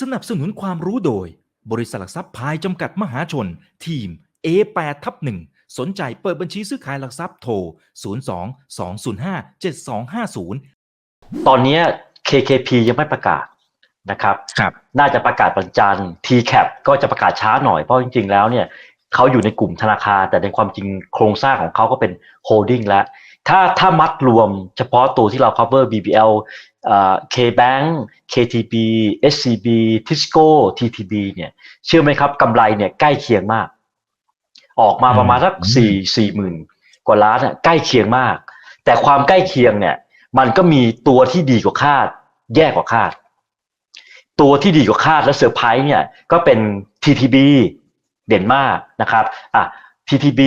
สนับสนุนความรู้โดย บริษัทหลักทรัพย์พายจำกัดมหาชน ทีม A8 ทับ1สนใจเปิดบัญชีซื้อขายหลักทรัพย์โทร 02 205 7250 ตอนเนี้ย KKP ยังไม่ประกาศนะครับครับน่าจะประกาศวันจันทร์ TCAP ก็จะประกาศช้าหน่อยเพราะจริงๆ แล้วเนี่ยเขาอยู่ในกลุ่มธนาคาร แต่ในความจริงโครงสร้างของเขาก็เป็นโฮลดิ้งแล้ว ถ้าถ้ามัดรวมเฉพาะตัวที่เรา cover BBL เอ่อ KBank KTB SCB Tisco TTB เนี่ยเชื่อไหมครับกำไรเนี่ยใกล้เคียงมาก ออกมาประมาณสักอืมสี่สี่หมื่นกว่าล้านอะใกล้เคียงมาก แต่ความใกล้เคียงเนี่ย มันก็มีตัวที่ดีกว่าคาด แย่กว่าคาด ตัวที่ดีกว่าคาดและเซอร์ไพรส์เนี่ยก็เป็น TTB เด่นมากนะครับอะ TTB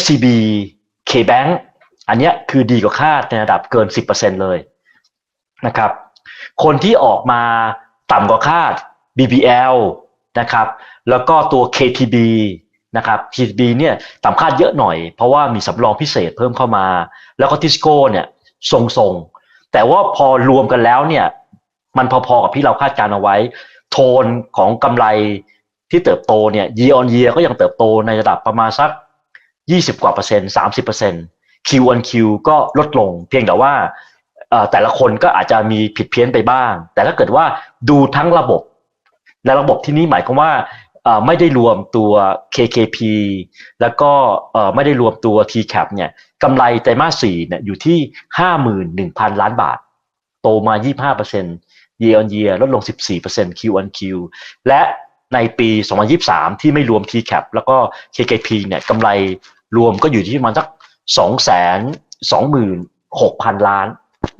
SCB KBank อันนี้คือดีกว่าคาดในระดับเกิน 10%เลยนะครับ คนที่ออกมาต่ำกว่าคาด BBL นะครับ แล้วก็ตัว KTB นะครับ KTB เนี่ยต่ำคาดเยอะหน่อย เพราะว่ามีสำรองพิเศษเพิ่มเข้ามา แล้วก็ทิสโก้เนี่ยทรงๆ แต่ว่าพอรวมกันแล้วเนี่ยมันพอๆกับที่เราคาดการเอาไว้ โทนของกำไรที่เติบโตเนี่ย year on year ก็ยังเติบโตในระดับประมาณสัก 20 กว่าเปอร์เซ็นต์30เปอร์เซ็นต์ Q on Q ก็ลดลง เพียงแต่ว่าแต่ละคนก็อาจจะมีผิดเพี้ยนไปบ้าง แต่ถ้าเกิดว่าดูทั้งระบบ และระบบที่นี้หมายความว่าไม่ได้รวมตัว KKP แล้วก็ไม่ได้รวมตัว TCAP เนี่ยกำไรไตรมาส4เนี่ยอยู่ที่ 51,000 ล้านบาท โตมา 25% year on year ลดลง 14% Q on Q และในปี 2023 ที่ไม่รวม TCAP แล้วก็ KKP เนี่ยกำไรรวมก็อยู่ที่ประมาณสัก 226,000ล้าน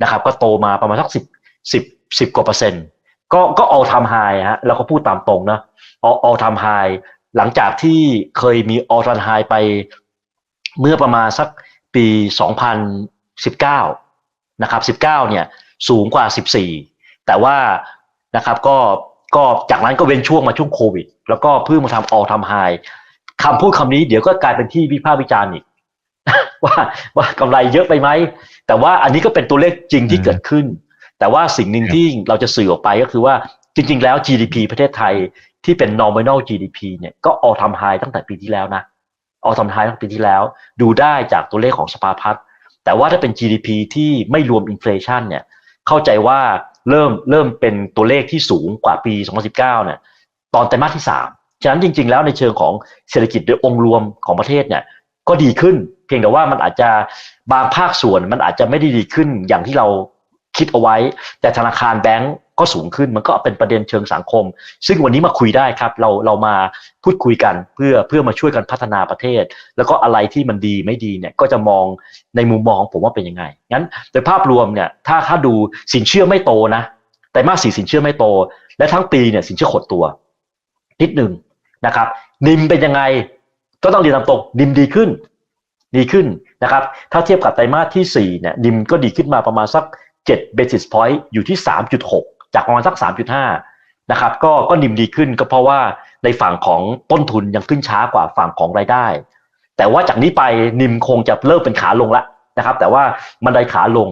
นะครับ ก็โตมาประมาณสัก10 10 10กว่าเปอร์เซ็นต์ ก็ก็ all time high ฮะแล้วก็พูดตามตรงนะ all all time high หลังจากที่เคยมี all time high ไปเมื่อประมาณสักปี 2019 นะครับ 19 เนี่ยสูงกว่า 14 แต่ว่านะครับก็ก็จากนั้นก็เว้นช่วงมาช่วงโควิด แล้วก็เพิ่งมาทำ all time high คำพูดคำนี้เดี๋ยวก็กลายเป็นที่วิพากษ์วิจารณ์อีก ว่าว่ากำไรเยอะไปไหม แต่ว่าอันนี้ก็เป็นตัวเลขจริงที่อืมเกิดขึ้น แต่ว่าสิ่งหนึ่งครับที่เราจะสื่อออกไปก็คือว่าจริง ๆ แล้ว GDP ประเทศไทยที่เป็น nominal GDP เนี่ยก็ออทำ high ตั้งแต่ปีที่แล้วนะออทำ high ตั้งแต่ปีที่แล้ว ดูได้จากตัวเลขของสภาพัฒน์แต่ว่าถ้าเป็น GDP ที่ไม่รวมอินฟล t i o n เนี่ยเข้าใจว่าเริ่มเริ่มเป็นตัวเลขที่สูงกว่าปี 2019เนี่ยตอนไตรมาสที่ 3 ฉะนั้นจริง ๆ แล้วในเชิงของเศรษฐกิจโดยองค์รวมของประเทศเนี่ยก็ดีขึ้น เพียงแต่ว่ามันอาจจะบางภาคส่วนมันอาจจะไม่ได้ดีขึ้นอย่างที่เราคิดเอาไว้ แต่ธนาคารแบงก์ก็สูงขึ้นมันก็เป็นประเด็นเชิงสังคม ซึ่งวันนี้มาคุยได้ครับ เราเรามาพูดคุยกันเพื่อเพื่อมาช่วยกันพัฒนาประเทศ แล้วก็อะไรที่มันดีไม่ดีเนี่ยก็จะมองในมุมมองผมว่าเป็นยังไงงั้นโดยภาพรวมเนี่ยถ้าถ้าดูสินเชื่อไม่โตนะแต่มาสสี่สินเชื่อไม่โต และทั้งปีเนี่ยสินเชื่อขดตัวนิดหนึ่งนะครับ นิมเป็นยังไงก็ต้องเรียนตามตรงนิมดีขึ้น ดีขึ้นนะครับ ถ้าเทียบกับไตรมาสที่ 4 เนี่ยนิมก็ดีขึ้นมาประมาณสัก 7 basis point อยู่ที่ 3.6 จากประมาณสัก 3.5 นะครับ ก็ก็นิมดีขึ้นก็เพราะว่าในฝั่งของต้นทุนยังขึ้นช้ากว่าฝั่งของรายได้ แต่ว่าจากนี้ไปนิมคงจะเริ่มเป็นขาลงแล้วนะครับ แต่ว่ามันได้ขาลง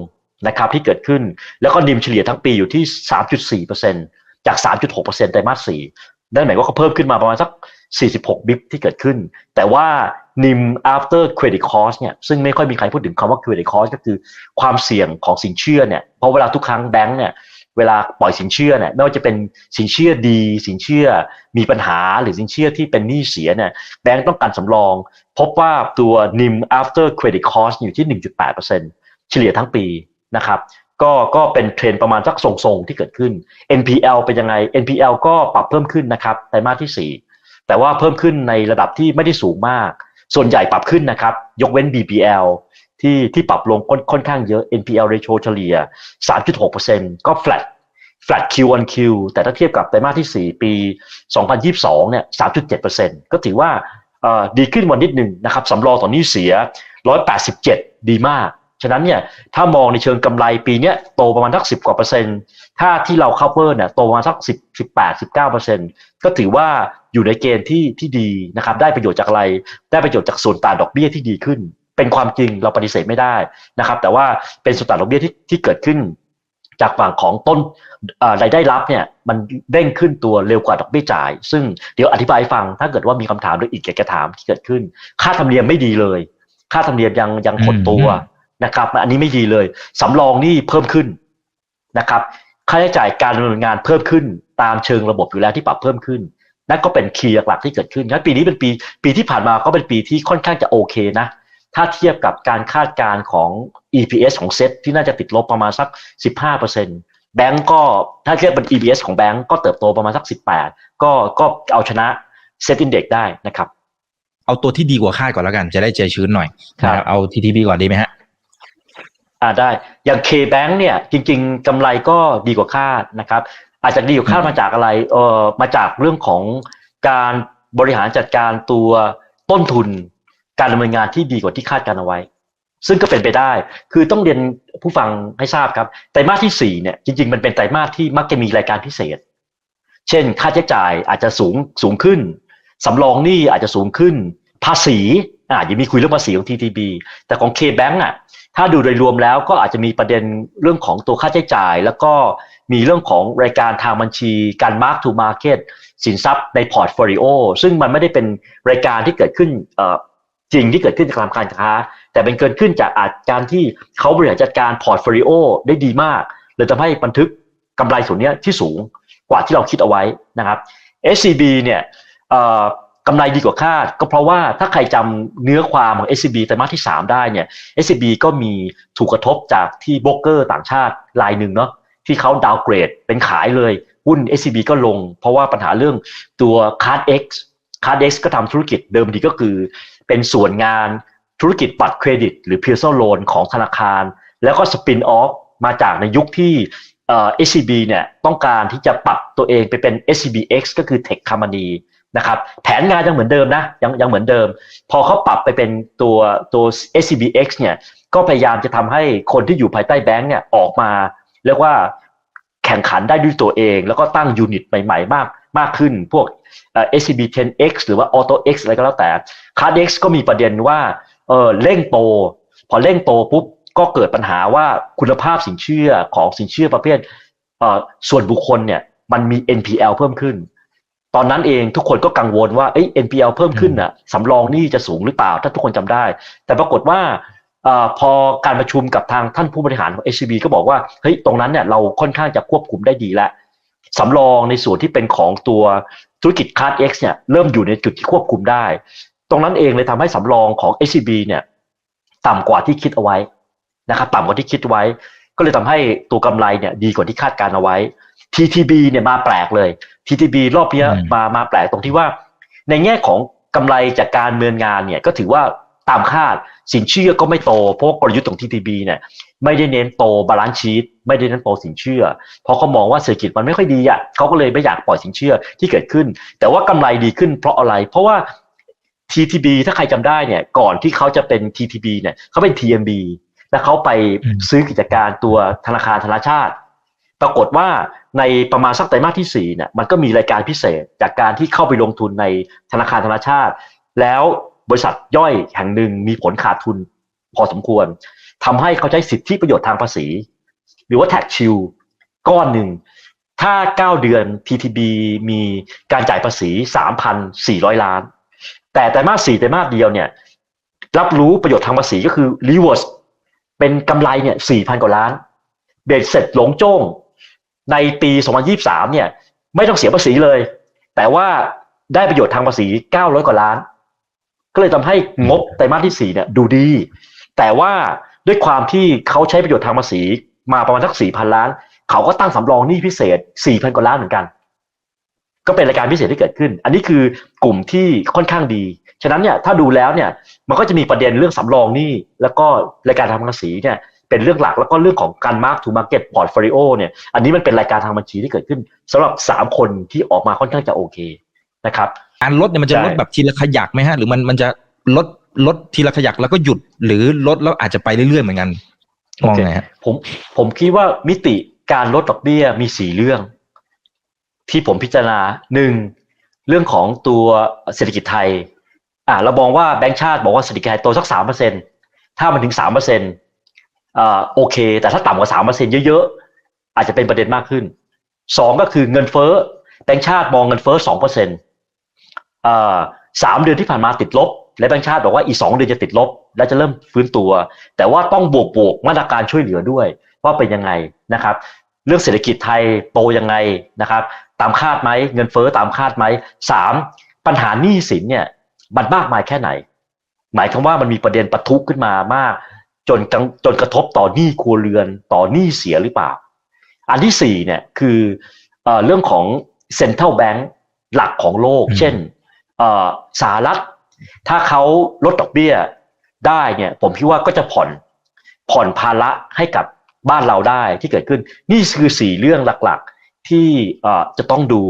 นะครับที่เกิดขึ้น แล้วก็นิมเฉลี่ยทั้งปีอยู่ที่ 3.4%จาก 3.6%ไตรมาส4นั่นหมายว่าเขาเพิ่มขึ้นมาประมาณสัก 46 บิปที่เกิดขึ้น แต่ว่า NIM after credit cost เนี่ยซึ่งไม่ค่อยมีใครพูดถึงคำว่า credit cost ก็คือความเสี่ยงของสินเชื่อเนี่ยเพราะเวลาทุกครั้งแบงก์เนี่ยเวลาปล่อยสินเชื่อเนี่ยไม่ว่าจะเป็นสินเชื่อดี สินเชื่อมีปัญหาหรือสินเชื่อที่เป็นหนี้เสียเนี่ยแบงก์ต้องการสำรอง พบว่าตัว NIM after credit cost อยู่ที่ 1.8%เฉลี่ยทั้งปีนะครับก็ก็เป็นเทรนประมาณสักทรงๆที่เกิดขึ้น NPL เป็นยังไง NPL ก็ปรับเพิ่มขึ้นนะครับไตรมาสที่ 4 แต่ว่าเพิ่มขึ้นในระดับที่ไม่ได้สูงมาก ส่วนใหญ่ปรับขึ้นนะครับ ยกเว้น BPL ที่ที่ปรับลงค่อนอนข้างเยอะ NPL ratio เฉลี่ย 3.6%ก็ flat flat Q on Q แต่ถ้าเทียบกับไตรมาสที่ 4 ปี 2022 เนี่ย 3.7%ก็ถือว่าดีขึ้นวันนิดหนึ่งนะครับสำรองต่อนนี้เสีย 187 ดีมาก ฉะนั้นเนี่ยถ้ามองในเชิงกำไรปีเนี้ยโตประมาณสัก10กว่าเปอร์เซ็นต์ ถ้าที่เรา cover เนี่ยโตประมาณสัก10 18 19เก้าเปอร์เซ็นต์ก็ถือว่าอยู่ในเกณฑ์ที่ที่ดีนะครับได้ประโยชน์จากอะไร ได้ประโยชน์จากส่วนต่างดอกเบี้ยที่ดีขึ้น เป็นความจริงเราปฏิเสธไม่ได้นะครับแต่ว่าเป็นส่วนต่างดอกเบี้ยที่ที่เกิดขึ้น จากฝั่งของต้นอ่อรายได้รับเนี่ยมันเร่งขึ้นตัวเร็วกว่าดอกเบี้ยจ่าย ซึ่งเดี๋ยวอธิบายฟังถ้าเกิดว่ามีคำถามหรืออีกอยากจะถามที่เกิดขึ้น ค่าธรรมเนียมไม่ดีเลย ค่าธรรมเนียมยังยังหดตัว นะครับ อันนี้ไม่ดีเลยสำรองนี่เพิ่มขึ้นนะครับ ค่าใช้จ่ายการดำเนินงานเพิ่มขึ้น ตามเชิงระบบอยู่แล้วที่ปรับเพิ่มขึ้นนั่นก็เป็นคีย์หลักๆที่เกิดขึ้นงั้นปีนี้เป็นปีปีที่ผ่านมาก็เป็นปีที่ค่อนข้างจะโอเคนะ ถ้าเทียบกับการคาดการณ์ของ EPS ของเซ็ตที่น่าจะติดลบประมาณสัก 15%แบงก์ก็ถ้าเทียบเป็น EPS ของแบงก์ก็เติบโตประมาณสัก 18 ก็ก็เอาชนะเซ็ตอินเด็กได้นะครับ เอาตัวที่ดีกว่าคาดก่อนแล้วกัน จะได้ใจชื้นหน่อยครับนะเอา TTB ก่อนดีไหมฮะ อ่าได้ อย่าง K-Bank เนี่ยจริง ๆกำไรก็ดีกว่าคาดนะครับ อาจจะดีกว่าคาดมาจากอะไรเออมาจากเรื่องของการบริหารจัดการตัวต้นทุน การดำเนินงานที่ดีกว่าที่คาดการเอาไว้ ซึ่งก็เป็นไปได้ คือต้องเรียนผู้ฟังให้ทราบครับไตรมาสที่สี่เนี่ยจริง ๆ มันเป็นไตรมาสที่มักจะมีรายการพิเศษ เช่น ค่าใช้จ่ายอาจจะสูงสูงขึ้นสำรองหนี้อาจจะสูงขึ้น ภาษีอ่ายังมีคุยเรื่องภาษีของ TTB แต่ของ K-Bank อะ ถ้าดูโดยรวมแล้วก็อาจจะมีประเด็นเรื่องของตัวค่าใช้จ่าย แล้วก็มีเรื่องของรายการทางบัญชีการ mark to market สินทรัพย์ในพอร์ตโฟลิโอซึ่งมันไม่ได้เป็นรายการที่เกิดขึ้นจริงที่เกิดขึ้นจากการค้า แต่เป็นเกิดขึ้นจากอาจการที่เขาบริหารจัดการพอร์ตโฟลิโอได้ดีมากเลยทำให้บันทึกกำไรส่วนนี้ที่สูงกว่าที่เราคิดเอาไว้นะครับ SCB เนี่ยเอ่อ กำไรดีกว่าคาด ก็เพราะว่าถ้าใครจำเนื้อความของ SCB ไตรมาสที่ 3 ได้เนี่ย SCB ก็มีถูกกระทบจากที่โบรกเกอร์ต่างชาติรายหนึ่งเนาะที่เขาดาวเกรดเป็นขายเลยหุ้น SCB ก็ลง เพราะว่าปัญหาเรื่องตัว Card X Card X ก็ทำธุรกิจเดิมทีก็คือ เป็นส่วนงานธุรกิจบัตรเครดิต หรือ personal loan ของธนาคาร แล้วก็สปินออฟมาจากในยุคที่เอ่อ SCB เนี่ยต้องการที่จะปรับตัวเองไปเป็น SCBX ก็คือ Tech Company นะครับแผนงานยังเหมือนเดิมนะยังยังเหมือนเดิม พอเขาปรับไปเป็นตัวตัว SCBX เนี่ยก็พยายามจะทำให้คนที่อยู่ภายใต้แบงก์เนี่ยออกมาเรียกว่าแข่งขันได้ด้วยตัวเอง แล้วก็ตั้งยูนิตใหม่ๆ มากมากขึ้นพวก SCB 10X หรือว่า Auto X อะไรก็แล้วแต่ Card X ก็มีประเด็นว่าเออเร่งโต พอเร่งโตปุ๊บก็เกิดปัญหาว่าคุณภาพสินเชื่อของสินเชื่อประเภทเออส่วนบุคคลเนี่ยมันมี NPL เพิ่มขึ้น ตอนนั้นเองทุกคนก็กังวลว่าเอ้ย NPL เพิ่มขึ้นน่ะสำรองหนี่จะสูงหรือเปล่า ถ้าทุกคนจำได้ แต่ปรากฏว่าเออพอการประชุมกับทางท่านผู้บริหารของ SCB ก็บอกว่าเฮ้ยตรงนั้นเนี่ยเราค่อนข้างจะควบคุมได้ดีแล้วสำรองในส่วนที่เป็นของตัวธุรกิจ Card X เนี่ยเริ่มอยู่ในจุดที่ควบคุมได้ ตรงนั้นเองเลยทำให้สำรองของ SCB เนี่ยต่ำกว่าที่คิดเอาไว้นะครับต่ำกว่าที่คิดไว้ ก็เลยทำให้ตัวกำไรเนี่ยดีกว่าที่คาดการเอาไว้ TTB เนี่ยมาแปลกเลย TTB รอบเนี้ยอืมมามาแปลกตรงที่ว่า ในแง่ของกำไรจากการเมืองงานเนี่ยก็ถือว่าตามคาดสินเชื่อก็ไม่โต เพราะว่ากลยุทธ์ของ TTB เนี่ยไม่ได้เน้นโตบาลานซ์ชีตไม่ได้เน้นโตสินเชื่อ เพราะเขามองว่าเศรษฐกิจมันไม่ค่อยดีอะเขาก็เลยไม่อยากปล่อยสินเชื่อที่เกิดขึ้น แต่ว่ากำไรดีขึ้นเพราะอะไร เพราะว่า TTB ถ้าใครจำได้เนี่ยก่อนที่เขาจะเป็น TTB เนี่ยเขาเป็น TMB แล้วเขาไปอืมซื้อกิจการตัวธนาคารธนาชาติ ปรากฏว่าในประมาณสักไตรมาสที่4เนี่ยมันก็มีรายการพิเศษจากการที่เข้าไปลงทุนในธนาคารธนาชาติ แล้วบริษัทย่อยแห่งหนึ่งมีผลขาดทุนพอสมควรทำให้เขาใช้สิทธิประโยชน์ทางภาษี หรือว่า tax shield ก้อนหนึ่ง ถ้า 9 เดือน TTB มีการจ่ายภาษี 3,400 ล้าน แต่ไตรมาส4ไตรมาสเดียวเนี่ยรับรู้ประโยชน์ทางภาษีก็คือ reverse เป็นกำไรเนี่ย4,000 กว่าล้าน เบ็ดเสร็จหลงโจ้ง ในปี 2023 เนี่ย ไม่ต้องเสียภาษีเลย แต่ว่าได้ประโยชน์ทางภาษี 900 กว่าล้าน ก็เลยทำให้งบไตรมาสที่ 4 เนี่ยดูดี แต่ว่าด้วยความที่เขาใช้ประโยชน์ทางภาษี มาประมาณสัก 4,000 ล้าน เขาก็ตั้งสำรองหนี้พิเศษ 4,000 กว่าล้านเหมือนกัน ก็เป็นรายการพิเศษที่เกิดขึ้น อันนี้คือกลุ่มที่ค่อนข้างดี ฉะนั้นเนี่ยถ้าดูแล้วเนี่ยมันก็จะมีประเด็นเรื่องสำรองหนี้แล้วก็รายการทางภาษีเนี่ย เป็นเรื่องหลักแล้วก็เรื่องของการ mark to market portfolio เนี่ยอันนี้มันเป็นรายการทางบัญชีที่เกิดขึ้นสำหรับ 3 คนที่ออกมาค่อนข้างจะโอเคนะครับการลดเนี่ยมันจะใช่ลดแบบทีละขยักไหมฮะหรือมันมันจะลดลดทีละขยักแล้วก็หยุดหรือลดแล้วอาจจะไปเรื่อยๆเหมือนกันมองไงฮะผมผมคิดว่ามิติการลดดอกเบี้ยมีสี่เรื่อง ที่ผมพิจารณาหนึ่งเรื่องของตัวเศรษฐกิจไทย อ่าเรามองว่าแบงก์ชาติบอกว่าเศรษฐกิจไทยโตสักสามเปอร์เซ็นถ้ามันถึงสามเปอร์เซ็นอ่า โอเค แต่ถ้าต่ำกว่าสามเปอร์เซ็นเยอะๆ อาจจะเป็นประเด็นมากขึ้นสองก็คือเงินเฟ้อแบงก์ชาติมองเงินเฟ้อสองเปอร์เซ็นต์สามเดือนที่ผ่านมาติดลบ และแบงก์ชาติบอกว่าอีกสองเดือนจะติดลบ และจะเริ่มฟื้นตัว แต่ว่าต้องบวกบวกมาตรการช่วยเหลือด้วย ว่าเป็นยังไงนะครับ เรื่องเศรษฐกิจไทยโตยังไงนะครับ ตามคาดไหมเงินเฟ้อตามคาดไหมสามปัญหาหนี้สินเนี่ยมันมากมายแค่ไหน หมายความว่ามันมีประเด็นปะทุขึ้นมามาก จนจนกระทบต่อหนี้ครัวเรือนต่อหนี้เสียหรือเปล่า อันที่สี่เนี่ยคือเอเรื่องของเซ็นทรัลแบงก์หลักของโลก เช่นสหรัฐ ถ้าเขาลดดอกเบี้ยได้เนี่ยผมคิดว่าก็จะผ่อนผ่อนภาระให้กับบ้านเราได้ที่เกิดขึ้น นี่คือสี่เรื่องหลักๆที่จะต้องดู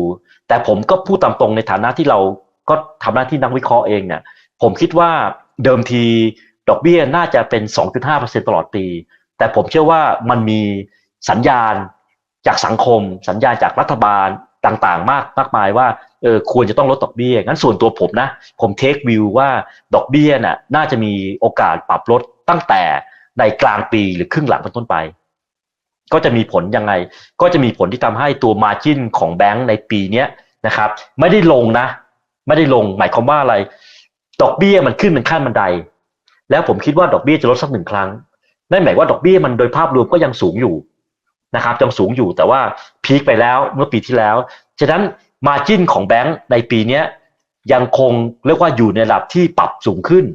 แต่ผมก็พูดตามตรงในฐานะที่เราก็ทำหน้าที่นักวิเคราะห์เองเนี่ยผมคิดว่าเดิมที ดอกเบี้ยน่าจะเป็น 2.5%ตลอดปี แต่ผมเชื่อว่ามันมีสัญญาณจากสังคม สัญญาณจากรัฐบาลต่างๆ มากมากมายว่าเออควรจะต้องลดดอกเบี้ย งั้นส่วนตัวผมนะ ผมเทควิวว่าดอกเบี้ยน่ะน่าจะมีโอกาสปรับลดตั้งแต่ในกลางปีหรือครึ่งหลังเป็นต้นไป ก็จะมีผลยังไง ก็จะมีผลที่ทำให้ตัวมาจิ้นของแบงก์ในปีนี้นะครับ ไม่ได้ลงนะ ไม่ได้ลงหมายความว่าอะไร ดอกเบี้ยมันขึ้นเป็นขั้นบันได แล้วผมคิดว่าดอกเบี้ยจะลดสักหนึ่งครั้งนั่นหมายว่าดอกเบี้ยมันโดยภาพรวมก็ยังสูงอยู่นะครับยังสูงอยู่แต่ว่าพีคไปแล้วเมื่อปีที่แล้ว ฉะนั้นมาจิ้นของแบงก์ในปีนี้ยังคงเรียกว่าอยู่ในระดับที่ปรับสูงขึ้น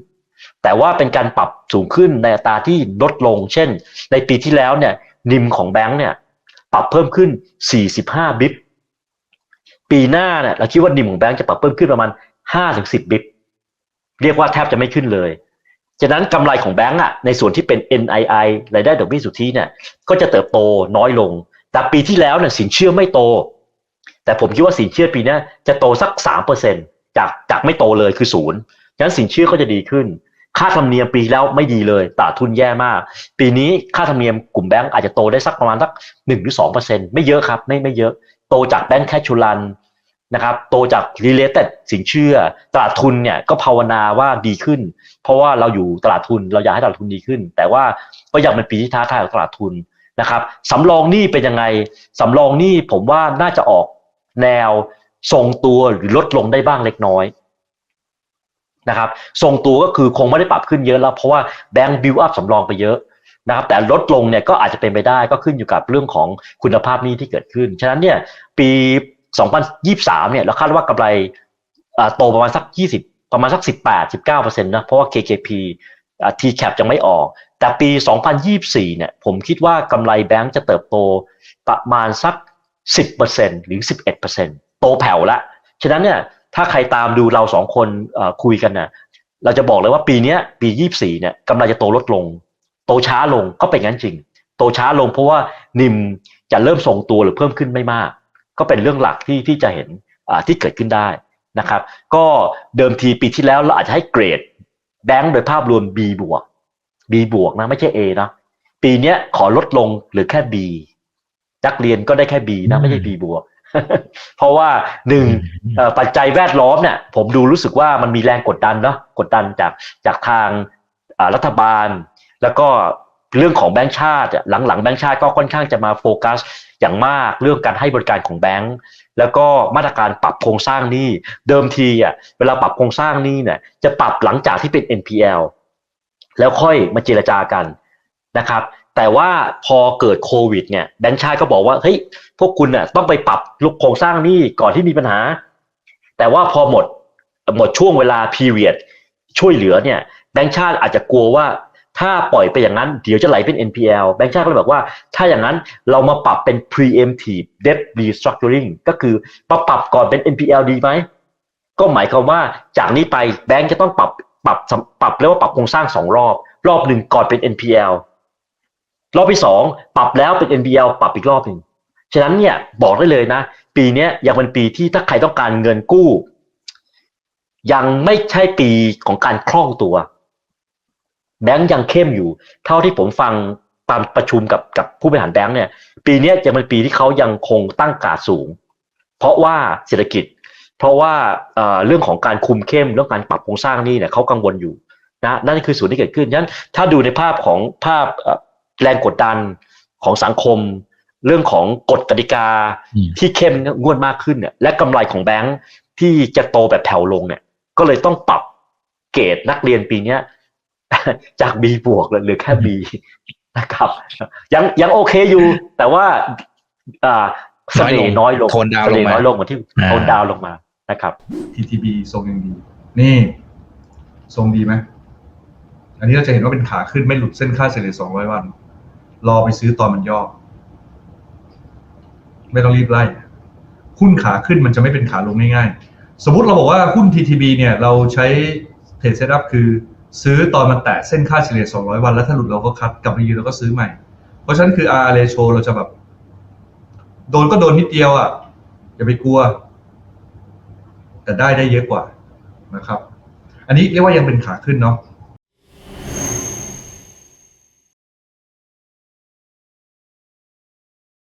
แต่ว่าเป็นการปรับสูงขึ้นในอัตราที่ลดลง เช่น ในปีที่แล้วเนี่ยนิมของแบงก์เนี่ยปรับเพิ่มขึ้น 45 บิปปีหน้าเนี่ยเราคิดว่านิมของแบงก์จะปรับเพิ่มขึ้นประมาณ 5-10 บิปเรียกว่าแทบจะไม่ขึ้นเลย ฉะนั้นกำไรของแบงก์อะในส่วนที่เป็น NII รายได้ดอกเบี้ยสุทธิเนี่ยก็จะเติบโตน้อยลง แต่ปีที่แล้วเนี่ยสินเชื่อไม่โต แต่ผมคิดว่าสินเชื่อปีนี้จะโตสักสามเปอร์เซ็นจากจากไม่โตเลยคือศูนย์ฉะนั้นสินเชื่อก็จะดีขึ้น ค่าธรรมเนียมปีแล้วไม่ดีเลยตลาดทุนแย่มาก ปีนี้ค่าธรรมเนียมกลุ่มแบงก์อาจจะโตได้สักประมาณสักหนึ่งหรือสองเปอร์เซ็นไม่เยอะครับไม่ไม่เยอะ โตจากแบงก์แคชชูลัน นะครับโตจาก related สินเชื่อ ตลาดทุนเนี่ยก็ภาวนาว่าดีขึ้น เพราะว่าเราอยู่ตลาดทุนเราอยากให้ตลาดทุนดีขึ้น แต่ว่าก็ยังเป็นปีที่ท้าทายของตลาดทุนนะครับสำรองหนี้เป็นยังไงสำรองหนี้ผมว่าน่าจะออกแนวทรงตัวหรือลดลงได้บ้างเล็กน้อยนะครับทรงตัวก็คือคงไม่ได้ปรับขึ้นเยอะแล้วเพราะว่าแบงก์บิวอัพสำรองไปเยอะนะครับแต่ลดลงเนี่ยก็อาจจะเป็นไปได้ก็ขึ้นอยู่กับเรื่องของคุณภาพหนี้ที่เกิดขึ้น ฉะนั้นเนี่ยปี 2023 เนี่ยเราคาดว่ากำไรโตประมาณสัก 20 ประมาณสัก 18 19%นะ เพราะว่า KKP TCAP ยังไม่ออก แต่ปี 2024 เนี่ย ผมคิดว่ากำไรแบงก์จะเติบโตประมาณสัก 10%หรือ 11%โตแผ่วละ ฉะนั้นเนี่ย ถ้าใครตามดูเราสองคนคุยกันนะเราจะบอกเลยว่าปีนี้ปี 24 เนี่ยกำไรจะโตลดลง โตช้าลงก็เป็นงั้นจริง โตช้าลงเพราะว่านิมจะเริ่มส่งตัวหรือเพิ่มขึ้นไม่มาก ก็เป็นเรื่องหลักที่ที่จะเห็นที่เกิดขึ้นได้นะครับ ก็เดิมทีปีที่แล้วเราอาจจะให้เกรดแบงค์โดยภาพรวม B บวก B บวกนะไม่ใช่ A นะปีนี้ขอลดลงหรือแค่ B นักเรียนก็ได้แค่ B นะไม่ใช่ B บวกเพราะว่าหนึ่งปัจจัยแวดล้อมเนี่ย ผมดูรู้สึกว่ามันมีแรงกดดันเนาะกดดันจากจากทางรัฐบาล แล้วก็เรื่องของแบงค์ชาติหลังๆแบงค์ชาติก็ค่อนข้างจะมาโฟกัส อย่างมากเรื่องการให้บริการของแบงก์แล้วก็มาตรการปรับโครงสร้างหนี้เดิมทีอะเวลาปรับโครงสร้างหนี้เนี่ยจะปรับหลังจากที่เป็น NPL แล้วค่อยมาเจรจากันนะครับแต่ว่าพอเกิดโควิดเนี่ยแบงก์ชาติก็บอกว่าเฮ้ยพวกคุณน่ะต้องไปปรับลุกโครงสร้างหนี้ก่อนที่มีปัญหา แต่ว่าพอหมดหมดช่วงเวลา period ช่วยเหลือเนี่ยแบงก์ชาติอาจจะกลัวว่า ถ้าปล่อยไปอย่างนั้นเดี๋ยวจะไหลเป็น NPL แบงก์ชาติก็เลยบอกว่า ถ้าอย่างนั้นเรามาปรับเป็น preemptive debt restructuring ก็คือมาปรับก่อนเป็น NPL ดีไหม ก็หมายความว่าจากนี้ไปแบงก์จะต้องปรับปรับปรับเรียกว่าปรับโครงสร้างสองรอบ รอบหนึ่งก่อนเป็น NPL รอบที่สองปรับแล้วเป็น NPL ปรับอีกรอบหนึ่งฉะนั้นเนี่ยบอกได้เลยนะ ปีนี้ยังเป็นปีที่ถ้าใครต้องการเงินกู้ ยังไม่ใช่ปีของการคล่องตัว แบงก์ยังเข้มอยู่ เท่าที่ผมฟังตามประชุมกับกับผู้บริหารแบงก์เนี่ย ปีนี้จะเป็นปีที่เขายังคงตั้งกาดสูง เพราะว่าเศรษฐกิจ เพราะว่าเรื่องของการคุมเข้มเรื่องการปรับโครงสร้างนี่เนี่ยเขากังวลอยู่นะนั่นคือส่วนที่เกิดขึ้นฉะนั้นถ้าดูในภาพของภาพแรงกดดันของสังคม เรื่องของกฎกติกาอืมที่เข้มงวดมากขึ้นเนี่ยและกำไรของแบงค์ที่จะโตแบบแผ่วลงเนี่ย ก็เลยต้องปรับเกรดนักเรียนปีเนี้ย จาก B บวกเหลือแค่ B นะครับ ยังยังโอเคอยู่ แต่ว่าอ่าเสน่ห์น้อยลงโทนดาวน์เสลงน่ห์มาน้อยลงเหมือนที่อ่าโทนดาวน์ลงมานะครับ TTB ทรงยังดี นี่ ทรงดีไหมอันนี้เราจะเห็นว่าเป็นขาขึ้นไม่หลุดเส้นค่าเฉลี่ย200 วัน รอไปซื้อตอนมันย่อไม่ต้องรีบไล่หุ้นขาขึ้นมันจะไม่เป็นขาลงง่ายๆ สมมติเราบอกว่าหุ้น TTB เนี่ย เราใช้เทรดเซตอัพคือ ซื้อตอนมันแตะเส้นค่าเฉลี่ย 200 วัน แล้วถ้าหลุดเราก็คัดกลับมายืนแล้วก็ซื้อใหม่ เพราะฉะนั้นคือ R ratio เราจะแบบ โดนก็โดนนิดเดียวอะ อย่าไปกลัว แต่ได้ได้เยอะกว่านะครับ อันนี้เรียกว่ายังเป็นขาขึ้นเนาะ